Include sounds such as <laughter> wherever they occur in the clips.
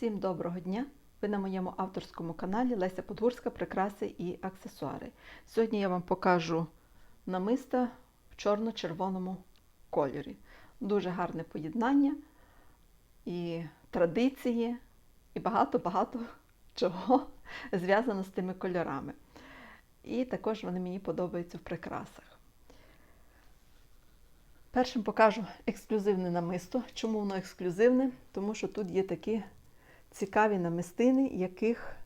Всім доброго дня! Ви на моєму авторському каналі Леся Подгурська Прикраси і аксесуари. Сьогодні я вам покажу намиста в чорно-червоному кольорі. Дуже гарне поєднання і традиції, і багато-багато <laughs> чого зв'язано з тими кольорами. І також вони мені подобаються в прикрасах. Першим покажу ексклюзивне намисто. Чому воно ексклюзивне? Тому що тут є такі цікаві намистини, яких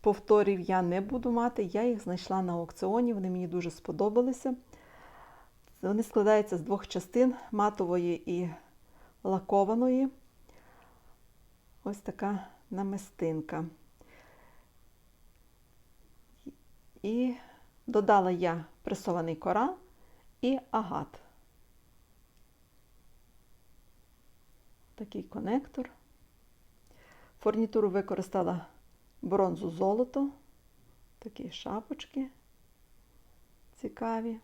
повторів я не буду мати. Я їх знайшла на аукціоні, вони мені дуже сподобалися. Вони складаються з двох частин матової і лакованої. Ось така намистинка. І додала я пресований корал і агат. Такий конектор. Фурнітуру використала бронзу золото, такі шапочки цікаві.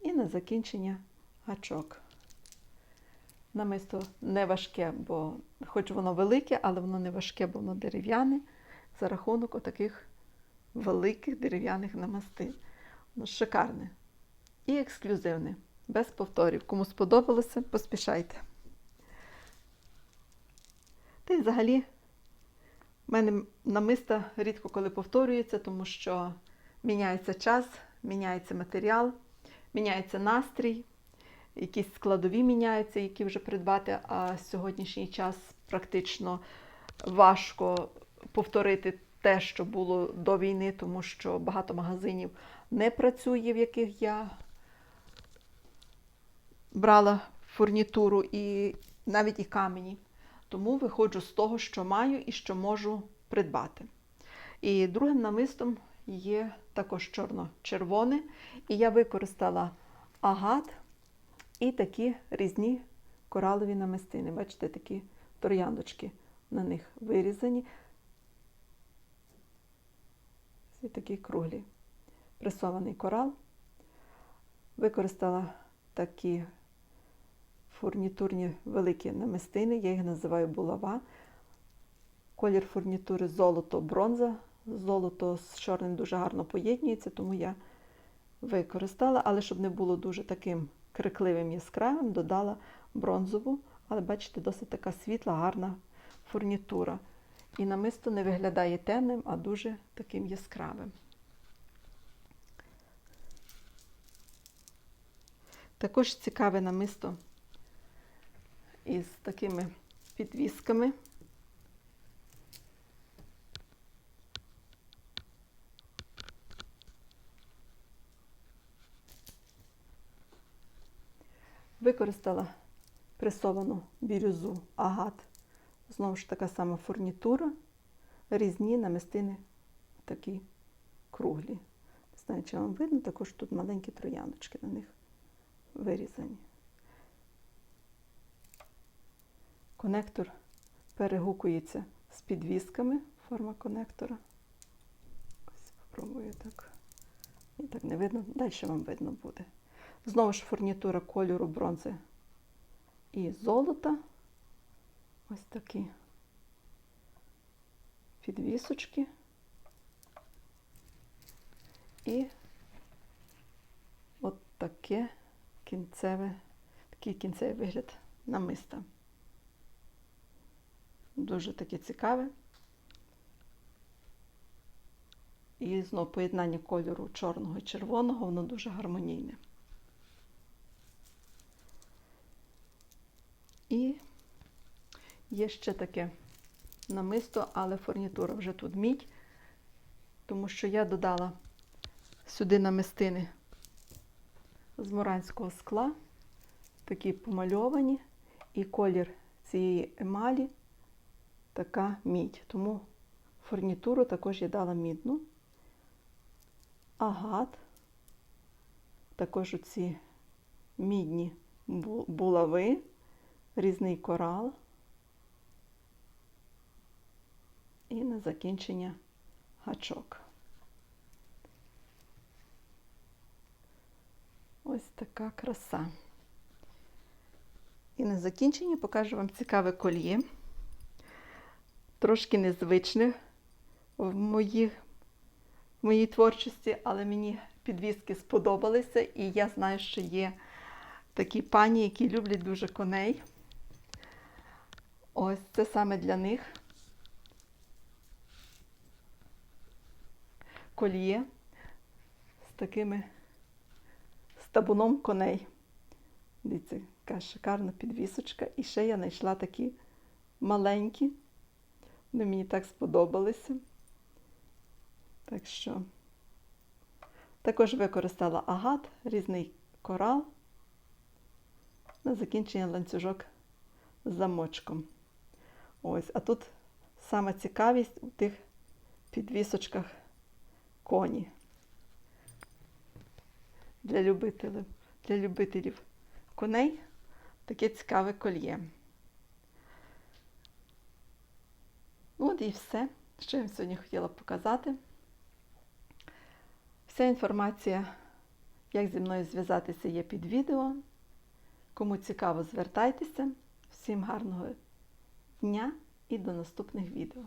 І на закінчення гачок. Намисто не важке, бо хоч воно велике, але воно не важке, бо воно дерев'яне за рахунок отаких великих дерев'яних намастин. Воно шикарне і ексклюзивне, без повторів. Кому сподобалося, поспішайте. Та й взагалі в мене намиста рідко коли повторюється, тому що міняється час, міняється матеріал, міняється настрій, якісь складові міняються, які вже придбати, а сьогоднішній час практично важко повторити те, що було до війни, тому що багато магазинів не працює, в яких я брала фурнітуру і навіть і камені. Тому виходжу з того, що маю і що можу придбати. І другим намистом є також чорно-червоне. І я використала агат і такі різні коралові намистини. Бачите, такі трояндочки на них вирізані. Ці такі круглі. Пресований корал. Використала такі фурнітурні великі намистини, я їх називаю булава. Колір фурнітури золото, бронза. Золото з чорним дуже гарно поєднюється, тому я використала, але щоб не було дуже таким крикливим яскравим, додала бронзову, але бачите, досить така світла, гарна фурнітура. І намисто не виглядає темним, а дуже таким яскравим. Також цікаве намисто із такими підвісками. Використала пресовану бірюзу агат. Знову ж така сама фурнітура, різні намистини такі круглі. Не знаю, чи вам видно, також тут маленькі трояночки на них вирізані. Конектор перегукується з підвісками, форма конектора. Ось спробую так. І так не видно, далі вам видно буде. Знову ж фурнітура кольору бронзи і золота. Ось такі підвісочки. І от таке кінцеве, такий кінцевий вигляд намиста. Дуже таке цікаве. І знову поєднання кольору чорного і червоного, воно дуже гармонійне. І є ще таке намисто, але фурнітура вже тут мідь, тому що я додала сюди намистини з моранського скла, такі помальовані, і колір цієї емалі така мідь. Тому фурнітуру також я дала мідну, агат, також оці мідні булави, різний корал. І на закінчення гачок. Ось така краса. І на закінчення покажу вам цікаве кольє. Трошки незвичне в моїй, в моїй творчості, але мені підвіски сподобалися, і я знаю, що є такі пані, які люблять дуже коней. Ось це саме для них. Коліє з такими з табуном коней. Дивіться, яка шикарна підвісочка. І ще я знайшла такі маленькі. Вони мені так сподобалися. Так що також використала агат, різний корал на закінчення ланцюжок з замочком. Ось, а тут саме цікавість у тих підвісочках коні. Для любителів, для любителів коней таке цікаве кольє. От і все, що я сьогодні хотіла показати. Вся інформація, як зі мною зв'язатися, є під відео. Кому цікаво, звертайтеся. Всім гарного дня і до наступних відео.